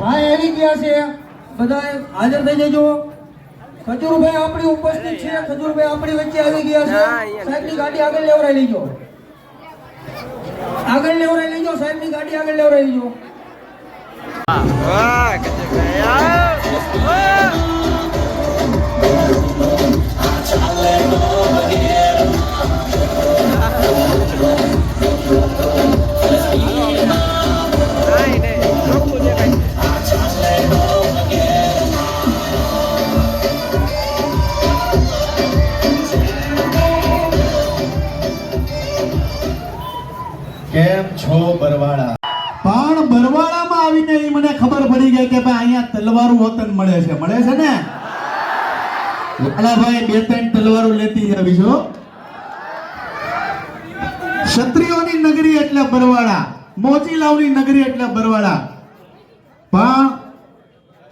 ભાઈ આવી ગયા છે. બધા હાજર થઈ જજો. ખજૂરભાઈ આપણી ઉપસ્થિત છે. ખજૂરભાઈ આપણી વચ્ચે આવી ગયા છે. સાહેબની ગાડી આગળ લેવરાઈ લેજો. આગળ લેવરાઈ લેજો. સાહેબની ગાડી આગળ લેવરાઈ લેજો. વાહ કેમ છો બરવાળા? પણ બરવાળામાં આવીને એ મને ખબર પડી ગઈ કે ભાઈ અહીંયા તલવારું વતન મળે છે. મળે છે ને? લાલાભાઈ બે ત્રણ તલવારો લેતી આવી છો ક્ષત્રિયોની નગરી એટલે બરવાળા મોચીલાવની નગરી એટલે બરવાળા. પણ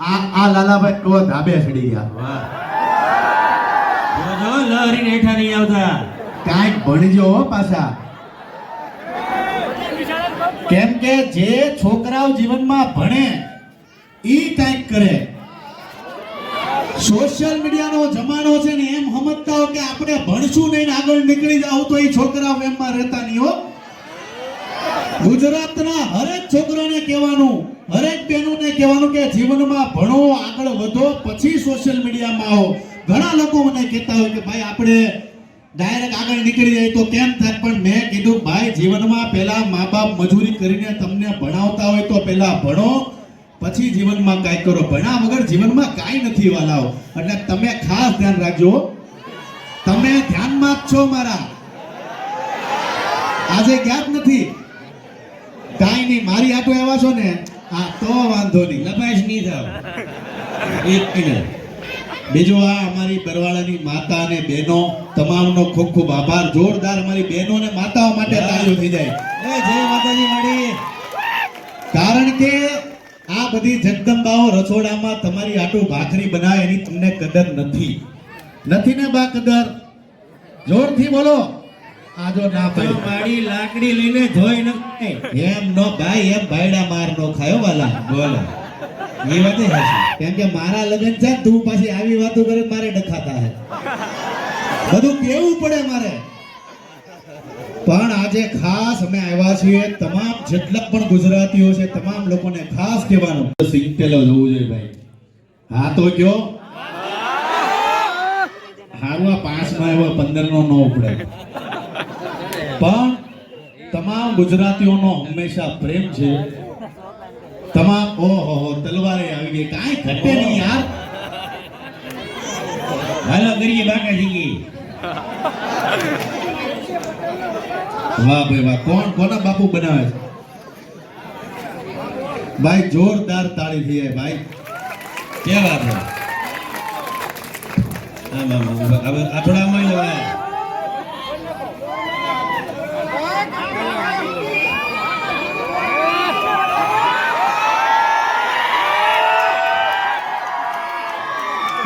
આ આ લાલાભાઈ તો ધાબે ચડી ગયા. જોજો લહરી નેઠા નહીં આવતા. કાંઈક ભણજો હો પાછા. કેમ કે જે છોકરાઓ જીવનમાં ભણે, ઈ કાંઈક કરે. સોશિયલ મીડિયાનો જમાનો છે ને એમ સમજતા હો કે આપણે ભણશું નહીં આગળ નીકળી જાવ તો એ છોકરાઓ એમમાં રહેતા નહીં હો. ગુજરાતના હરેક છોકરાને કહેવાનું, હરેક બહેનોને કહેવાનું કે જીવનમાં ભણો, આગળ વધો, પછી સોશિયલ મીડિયામાં આવો. ઘણા લોકો મને કહેતા હોય કે ભાઈ, આપણે ડાયરેક્ટ આગળ નીકળી જાય તો કેમ થાય? પણ મેં કીધું, ભાઈ, જીવનમાં પહેલા મા બાપ મજૂરી કરીને તમને ભણાવતા હોય તો પહેલા ભણો, પછી જીવનમાં કાંઈ કરો. ભણ્યા વગર જીવનમાં કાંઈ નથી, વાલાઓ. એટલે તમે ખાસ ધ્યાન રાખજો તમે ધ્યાનમાં જ છો મારા. આજે ક્યાંક નથી. કાંઈ નહીં મારી આટો એવા છો ને? હા તો વાંધો નહીં. લપાઈશ નહીં થાવ. એક મિનિટ. બીજું આ અમારી બરવાળાની માતા અને બહેનો તમામનો ખૂબ ખૂબ આભાર. જોરદાર અમારી બહેનો અને માતાઓ માટે તાળીઓ થઈ જાય. એ જય માતાજી માડી કારણ કે આ બધી જગદંબાઓ રસોડામાં તમારી આટું ભાખરી બનાવે એની તમને કદર નથી. નથી ને બા કદર? જોરથી બોલો. આજો ના પાડી. માડી લાકડી લઈને ધોઈ ન એમ નો ભાઈ એમ ભાઈડા માર નો ખાયો વાલા. બોલો. એ વાત હાચી કેમ કે મારા લગ્ન છે તું પાછી આવી વાતો કરે મારે ડખાતા હે. બધું કેવું પડે મારે? પણ આજે ખાસ અમે આવ્યા છીએ તમામ જેટલા પણ ગુજરાતીઓ છે તમામ લોકોને ખાસ કહેવાનું. સિંગટેલો જોવું જોઈએ ભાઈ. હા તો કયો? હારું આ પાંચમાં એવો પંદર નો ન ઉપડે. પણ તમામ ગુજરાતીઓનો હંમેશા પ્રેમ છે. તમામ, ઓહો, તલવારે આવી ગઈ. કાંઈ ઘટે નહીં યાર. હાલો, કરીએ બાકા શીખી વાહ ભાઈ, વાહ. કોણ, કોના બાપુ બનાવે છે? ભાઈ, જોરદાર તાળી થઈ જાય ભાઈ. કે વાત છે? આમ આમ આમ. હવે આઠોડામાં લેવાય.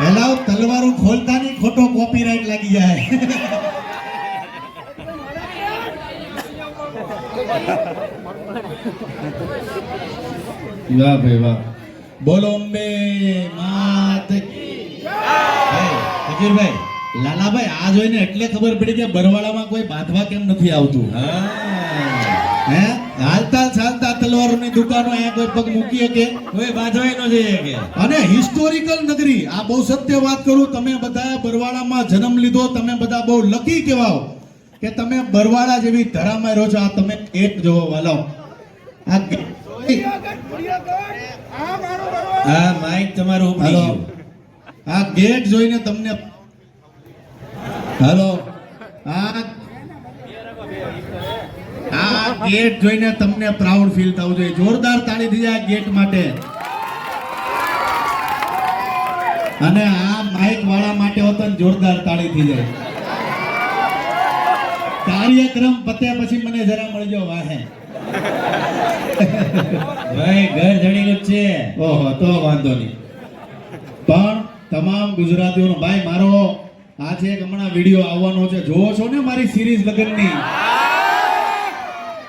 એલાવ તલવારો ખોલતા નહીં ખોટો કોપીરાઈટ લાગી જાય. વાહ ભાઈ વાહ. બોલો અંબે માત કી ભાઈ, લાલાભાઈ આ જોઈને એટલે ખબર પડી કે બરવાળામાં કોઈ બાંધવા કેમ નથી આવતું? હા. હે? હાલતા ચાલતા તલવારોની દુકાનો અહીંયા કોઈ પગ મૂકી શકે કોઈ બાંધવાય ન જઈએ કે. અને હિસ્ટોરિકલ નગરી આ બહુ સત્ય વાત કરું તમે બધા બરવાડામાં જન્મ લીધો તમે બધા બહુ લકી કહેવાઓ કે તમે બરવાડા જેવી ધરામાં રહો છો આ તમે એક જોવો વાલો આ હા માઈક તમારું હેલો. આ ગેટ જોઈને તમને હાલો. આ આ ગેટ જોઈને તમને પ્રાઉડ ફીલ થવું જોઈએ. જોરદાર તાળી થઈ જાય ગેટ માટે. અને આ માઇક વાળા માટે હોતન જોરદાર તાળી થઈ જાય. કાર્યક્રમ પતે પછી મને જરા મળજો વાહે. ભાઈ ઘર જડી ગયું છે. ઓહો તો વાંધો નહીં. પણ તમામ ગુજરાતીઓનો ભાઈ મારો આજે એક હમણાં વીડિયો આવવાનો છે. જોવો છો ને મારી સિરીઝ લગ્નની?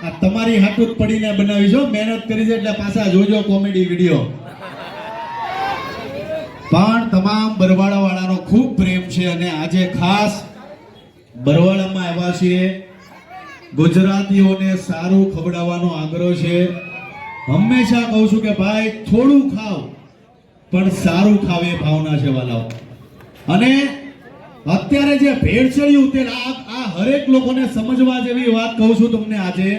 આ તમારી હાટું પડીને બનાવી છો મહેનત કરી છે એટલે પાછા જોજો કોમેડી વીડિયો. પણ તમામ બરવાળા વાળાનો ખૂબ પ્રેમ છે અને આજે ખાસ બરવાળામાં આવ્યા છીએ. ગુજરાતીઓને સારું ખવડાવવાનો આગ્રહ છે. હંમેશા કહું છું કે ભાઈ, થોડું ખાવ પણ સારું ખાવ એ ભાવના છે વાલાઓ. અને અત્યારે જે ભેળસેળિયું તેલ આ આ હરેક લોકોને સમજવા જેવી વાત કહું છું તમને આજે.